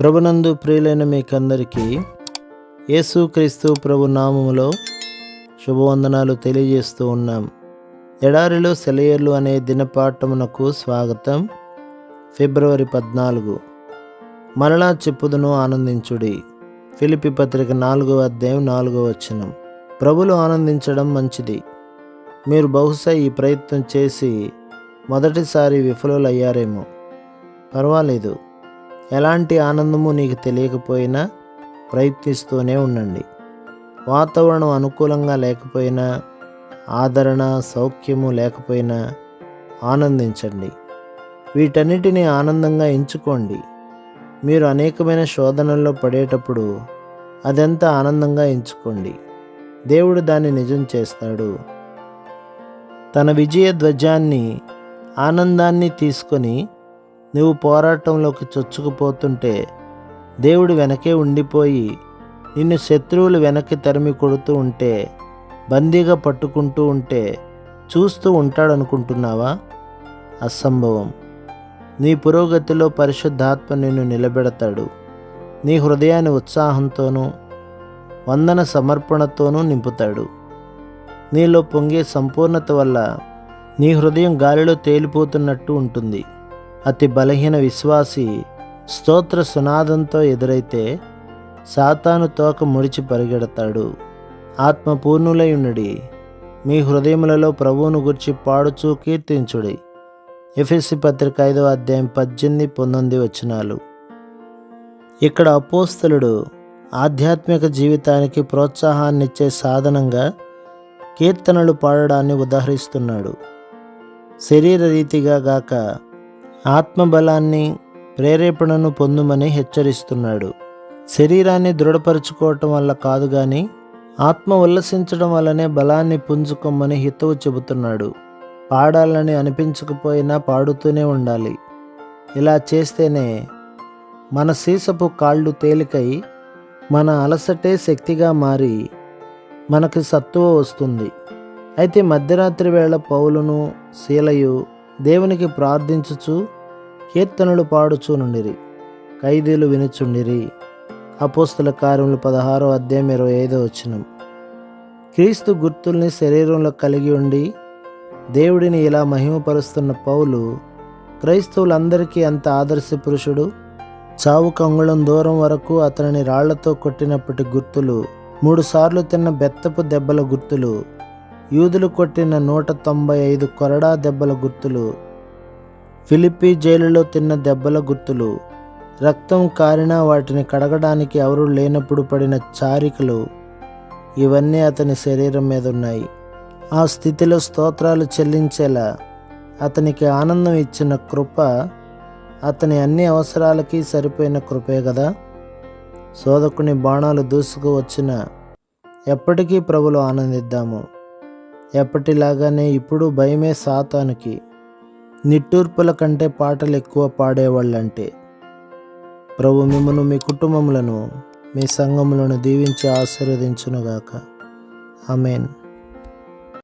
ప్రభునందు ప్రియులైన మీకందరికీ యేసుక్రీస్తు ప్రభు నామములో శుభవందనాలు తెలియజేస్తూ ఉన్నాం. ఎడారిలో సెలయేర్లు అనే దినపాఠమునకు స్వాగతం. ఫిబ్రవరి పద్నాలుగు. మరలా చెప్పుదును ఆనందించుడి. ఫిలిపి పత్రిక నాలుగవ అధ్యాయం నాలుగో వచనం. ప్రభులు ఆనందించడం మంచిది. మీరు బహుశా ఈ ప్రయత్నం చేసి మొదటిసారి విఫలులయ్యారేమో. పర్వాలేదు. ఎలాంటి ఆనందము నీకు తెలియకపోయినా ప్రయత్నిస్తూనే ఉండండి. వాతావరణం అనుకూలంగా లేకపోయినా ఆదరణ సౌఖ్యము లేకపోయినా ఆనందించండి. వీటన్నిటిని ఆనందంగా ఎంచుకోండి. మీరు అనేకమైన శోధనల్లో పడేటప్పుడు అదంతా ఆనందంగా ఎంచుకోండి. దేవుడు దాన్ని నిజం చేస్తాడు. తన విజయ ధ్వజాన్ని ఆనందాన్ని తీసుకొని నువ్వు పోరాటంలోకి చొచ్చుకుపోతుంటే దేవుడు వెనకే ఉండిపోయి నిన్ను శత్రువులు వెనక్కి తరిమి కొడుతూ ఉంటే బందీగా పట్టుకుంటూ ఉంటే చూస్తూ ఉంటాడనుకుంటున్నావా? అసంభవం. నీ పురోగతిలో పరిశుద్ధాత్మ నిన్ను నిలబెడతాడు. నీ హృదయాన్ని ఉత్సాహంతోనూ వందన సమర్పణతోనూ నింపుతాడు. నీలో పొంగే సంపూర్ణత వల్ల నీ హృదయం గాలిలో తేలిపోతున్నట్టు ఉంటుంది. అతి బలహీన విశ్వాసి స్తోత్ర సునాదంతో ఎదురైతే సాతాను తోక ముడిచి పరిగెడతాడు. ఆత్మ పూర్ణులై మీ హృదయములలో ప్రభువును గురించి పాడుచూ కీర్తించుడి. ఎఫ్ఎస్సి పత్రిక ఐదవ అధ్యాయం పద్దెనిమిది పంతొమ్మిది వచనాలు. ఇక్కడ అపోస్తలుడు ఆధ్యాత్మిక జీవితానికి ప్రోత్సాహాన్నిచ్చే సాధనంగా కీర్తనలు పాడడాన్ని ఉదాహరిస్తున్నాడు. శరీర రీతిగా గాక ఆత్మబలాన్ని ప్రేరేపణను పొందుమని హెచ్చరిస్తున్నాడు. శరీరాన్ని దృఢపరచుకోవటం వల్ల కాదు కానీ ఆత్మ ఉల్లసించడం వల్లనే బలాన్ని పుంజుకోమని హితవు చెబుతున్నాడు. పాడాలని అనిపించకపోయినా పాడుతూనే ఉండాలి. ఇలా చేస్తేనే మన సీసపు కాళ్ళు తేలికై మన అలసటే శక్తిగా మారి మనకి సత్తువ వస్తుంది. అయితే మధ్యరాత్రి వేళ పౌలును శీలయు దేవునికి ప్రార్థించుచు కీర్తనలు పాడుచునుండిరి ఖైదీలు వినుచుండిరి. అపోస్తుల కార్యములు పదహారో అధ్యాయం ఇరవై ఐదో వచ్చినం క్రీస్తు గుర్తుల్ని శరీరంలో కలిగి ఉండి దేవుడిని ఇలా మహిమపరుస్తున్న పౌలు క్రైస్తవులందరికీ అంత ఆదర్శ పురుషుడు చావు కంగుళం దూరం వరకు అతనిని రాళ్ళతో కొట్టినప్పటి గుర్తులు మూడుసార్లు తిన్న బెత్తపు దెబ్బల గుర్తులు యూదులు కొట్టిన నూట తొంభై ఐదు కొరడా దెబ్బల గుర్తులు ఫిలిప్పీ జైలులో తిన్న దెబ్బల గుర్తులు రక్తం కారినా వాటిని కడగడానికి ఎవరు లేనప్పుడు పడిన చారికలు ఇవన్నీ అతని శరీరం మీద ఉన్నాయి. ఆ స్థితిలో స్తోత్రాలు చెల్లించేలా అతనికి ఆనందం ఇచ్చిన కృప అతని అన్ని అవసరాలకి సరిపోయిన కృపే కదా శోధకుని బాణాలు దూసుకు వచ్చిన ఎప్పటికీ ప్రభులు ఆనందిద్దాము. ఎప్పటిలాగానే ఇప్పుడు భయమే సాతానికి. నిట్టూర్పుల కంటే పాటలు ఎక్కువ పాడేవాళ్ళంటే. ప్రభు మిమ్మను మీ కుటుంబములను మీ సంఘములను దీవించి ఆశీర్వదించునుగాక. ఆమెన్.